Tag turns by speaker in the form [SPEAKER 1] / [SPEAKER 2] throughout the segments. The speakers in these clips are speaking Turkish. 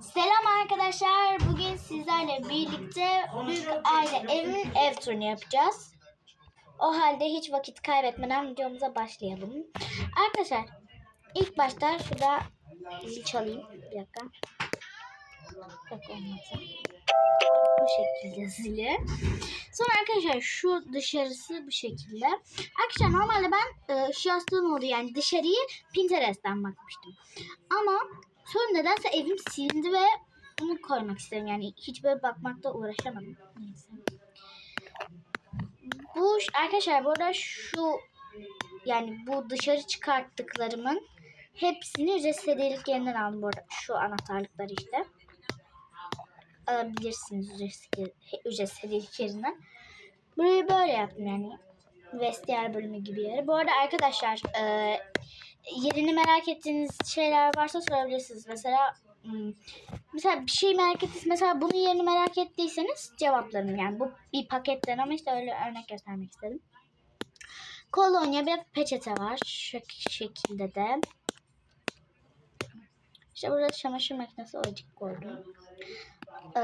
[SPEAKER 1] Selam arkadaşlar. Bugün sizlerle birlikte büyük aile evimin ev turunu yapacağız. O halde hiç vakit kaybetmeden videomuza başlayalım. Arkadaşlar ilk başta şurada zil çalayım. Bir dakika. Bir dakika. Bu şekilde zili. Sonra arkadaşlar şu dışarısı bu şekilde. Arkadaşlar normalde ben e, şu yastığın olduğu yani dışarıyı Pinterest'ten bakmıştım. Ama sonra nedense evim silindi ve bunu koymak istedim. Yani hiç böyle bakmakta uğraşamadım. Neyse. Bu arkadaşlar bu arada şu yani bu dışarı çıkarttıklarımın hepsini ücretsiz hediyelik yerinden aldım bu arada. Şu anahtarlıkları işte. Alabilirsiniz ücretsiz, yerinden. Burayı böyle yaptım yani. Vestiyer bölümü gibi yeri. Bu arada arkadaşlar e, yerini merak ettiğiniz şeyler varsa sorabilirsiniz. Mesela hmm, mesela bir şey merak ettiniz. Mesela bunun yerini merak ettiyseniz cevaplarım yani. Bu bir paketten ama işte öyle örnek göstermek istedim. Kolonya bir peçete var. Şu şekilde de. İşte burada çamaşır makinesi oyuncak koydum. Ee,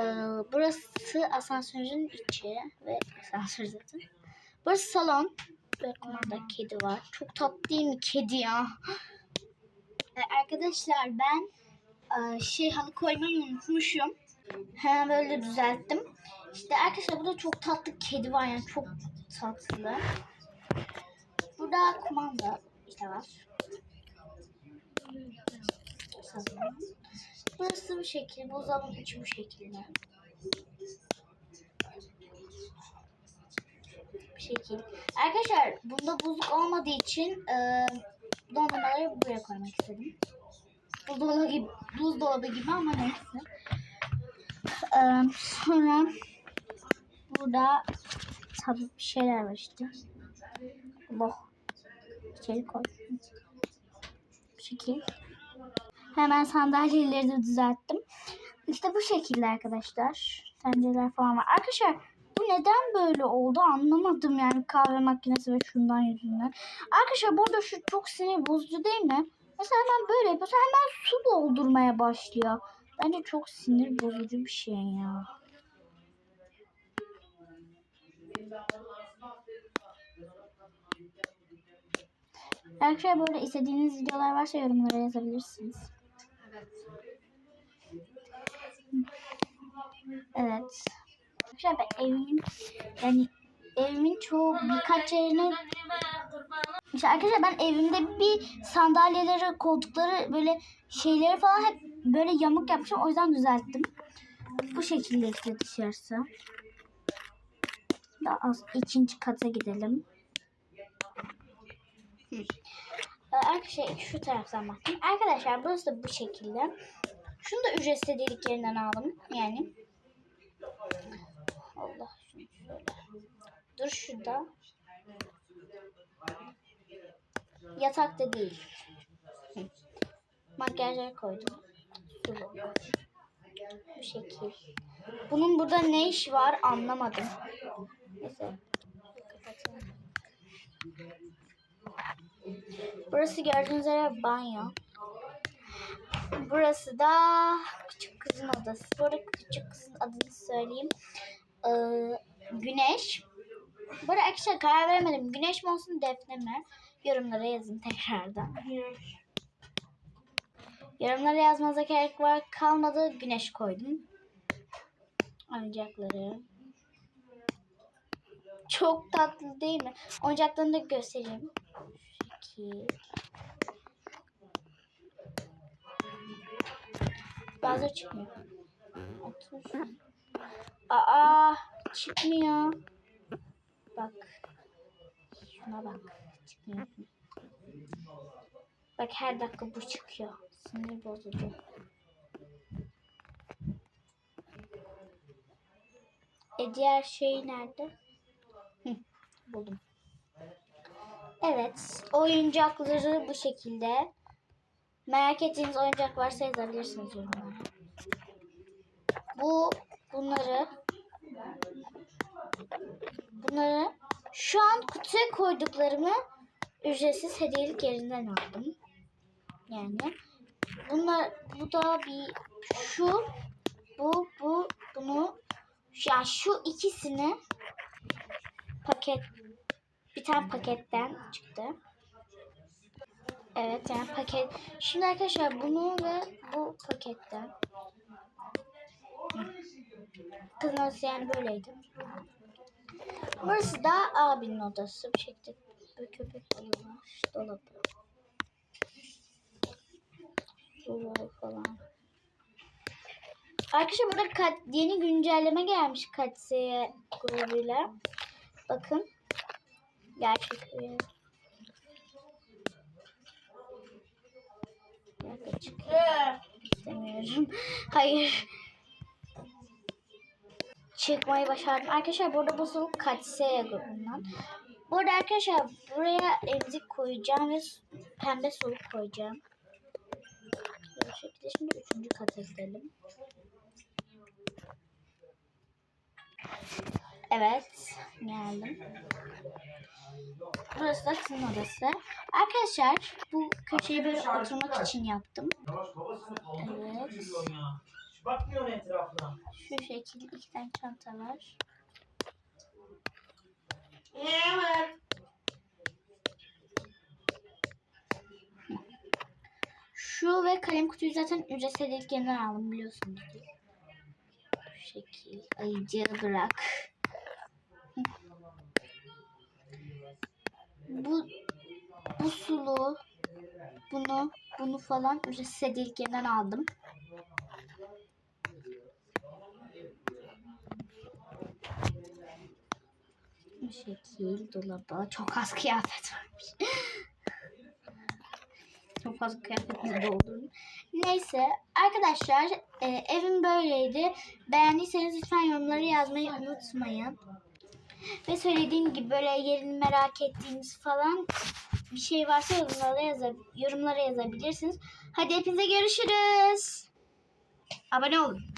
[SPEAKER 1] burası asansörün içi ve asansör zaten. Burası salon. Ve kumanda kedi var. Çok tatlı değil mi kedi ya? Ee, arkadaşlar ben e, şey halı koymayı unutmuşum. Hemen böyle düzelttim. İşte arkadaşlar burada çok tatlı kedi var yani çok tatlı. Burada kumanda işte var. Burası bu şekilde. Buzdolabının içi bu şekilde. Bu şekilde. Arkadaşlar bunda buzluk olmadığı için e, dondurmaları buraya koymak istedim. Buzdolabı gibi, buzdolabı gibi ama neyse. E, sonra burada tabii bir şeyler var işte. Boh. İçeri koy. Bu şekilde. Hemen sandalyeleri de düzelttim. İşte bu şekilde arkadaşlar. Tencereler falan var. Arkadaşlar bu neden böyle oldu anlamadım yani kahve makinesi ve şundan yüzünden. Arkadaşlar burada şu çok sinir bozucu değil mi? Mesela hemen böyle yapıyorsa hemen su doldurmaya başlıyor. Bence çok sinir bozucu bir şey ya. Arkadaşlar böyle istediğiniz videolar varsa yorumlara yazabilirsiniz. Arkadaşlar ben evimin yani evimin çoğu birkaç yerine işte arkadaşlar ben evimde bir sandalyeleri, koltukları böyle şeyleri falan hep böyle yamuk yapmışım. O yüzden düzelttim. Bu şekilde işte dışarısı. Daha az ikinci kata gidelim. Ee, Arkadaşlar şu taraftan baktım. Arkadaşlar burası da bu şekilde. Şunu da ücretsiz hediyelik yerinden aldım. Yani. Allah şunu şöyle. Dur şurada. Yatakta değil. Hı. Makyajları koydum. Sulu. Bu şekil. Bunun burada ne iş var anlamadım. Neyse. Burası gördüğünüz üzere banyo. Burası da küçük kızın odası. Bu arada küçük kızın adını söyleyeyim. Ee, Güneş. Bu arada arkadaşlar karar veremedim. Güneş mi olsun Defne mi? Yorumlara yazın tekrardan. Yorumlara yazmanıza gerek var. Kalmadı. Güneş koydum. Oyuncakları. Çok tatlı değil mi? Oyuncaklarını da göstereyim. Şekil. Bazıları çıkmıyor. Otur. Aa çıkmıyor. Bak. Şuna bak. Çıkmıyor. Bak her dakika bu çıkıyor. Sinir bozucu. E diğer şey nerede? Buldum. Evet. Oyuncakları bu şekilde. Merak ettiğiniz oyuncak varsa yazabilirsiniz yorumlara. Bu şu an kutuya koyduklarımı ücretsiz hediyelik yerinden aldım. Yani bunlar bu da bir şu bu bu bunu ya şu ikisini paket bir tane paketten çıktı. Evet yani paket. Şimdi arkadaşlar bunu ve bu paketten. Kızın yani böyleydi. Burası da abinin odası. Bir şekilde böyle köpek balığı var. Dolabı. Dolabı falan. Arkadaşlar burada kat, yeni güncelleme gelmiş Katseye grubuyla. Bakın. Gerçek üye. Bir çıkayım. İstemiyorum. Hayır. Çıkmayı başardım. Arkadaşlar burada bu soluk Katseye grubundan. Bu arada arkadaşlar buraya emzik koyacağım ve pembe soluk koyacağım. Böyle şekilde şimdi üçüncü kata gidelim. Evet, geldim. Burası da kızın odası. Arkadaşlar bu köşeyi böyle oturmak için yaptım. Evet.
[SPEAKER 2] Bakmıyorsun etrafına.
[SPEAKER 1] Şu şekilde iki tane çanta var.
[SPEAKER 2] Evet.
[SPEAKER 1] Şu ve kalem kutuyu zaten ücretsiz ilk aldım biliyorsunuz. Bu şekil. Ayıcı bırak. Bu bu sulu bunu bunu falan ücretsiz ilk aldım. Bu şekil dolaba çok az kıyafet varmış. çok fazla kıyafetini doldurdum. Neyse arkadaşlar e, evim böyleydi. Beğendiyseniz lütfen yorumları yazmayı unutmayın. Ve söylediğim gibi böyle yerini merak ettiğiniz falan bir şey varsa yorumlara, yaza, yorumlara yazabilirsiniz. Hadi hepinize görüşürüz. Abone olun.